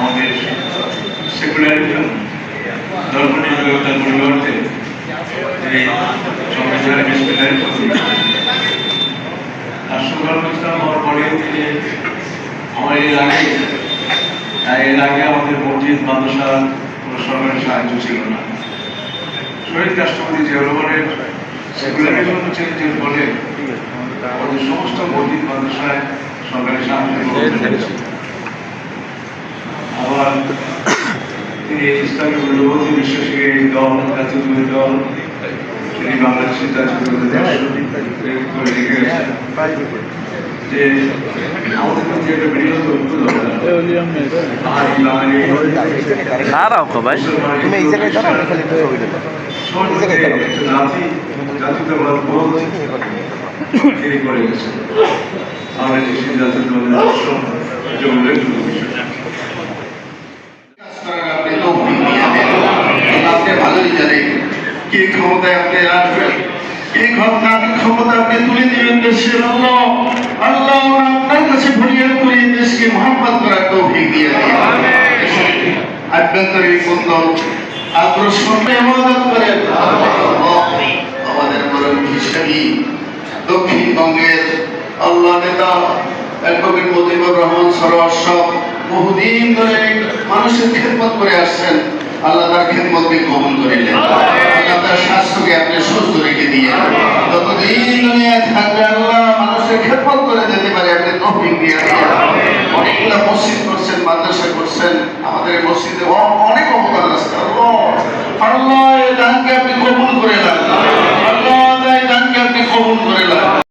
আমাদের সেকুলারিজম, ধর্মনিরপেক্ষতার পরিবর্তে এই সংবিধানের বিস্তারের প্রতি আর সুগার ইসলাম হওয়ার পরে তিনি আমার এর আগে আমাদের সরকারের সাহায্য ছিল না। সমস্ত সাহায্য তিনি ইসলামী মূল্যবোধে বিশ্বাসী এই দল জাতীয় দল তিনি বাংলাদেশের যে আমাদের মধ্যে একটা দাঁড়াও তো ভাই। তুমি এই জায়গায় দাঁড়াও তিনি করে গেছেন উল্লেখযোগ্য বিষয় আপনি তৌফিক দিয়ে দেন আপনি ভালোই জানেন কি ক্ষমতায় আপনি রাখবেন কি ক্ষমতা ক্ষমতা আপনি তুলে দিবেন দেশের আল্লাহ? আল্লাহ আপনার কাছে ফরিয়াদ করি দেশকে মোহাম্মত করার তৌফিক দিয়ে আভ্যন্তরীণ ইবাদত করেন। আল্লাহ, আমাদের হিসাবি দক্ষিণবঙ্গের আল্লাহ নেতা অ্যাডভোকেট রহমান সরোয়ার সব বহুদিন ধরে মানুষের খেদমত করে আসছেন। আল্লাহ তার খেদমতকে কবুল করিলেন। তার স্বাস্থ্যকে আপনি সুস্থ রেখে দিয়ে যতদিন মানুষের করে যেতে পারে, আপনি তৌফিক দিয়ে মসজিদ করছেন, মাদ্রাসা করছেন, আমাদের মসজিদে অনেক অবদান আছে। আপনি কবুল করে নেন।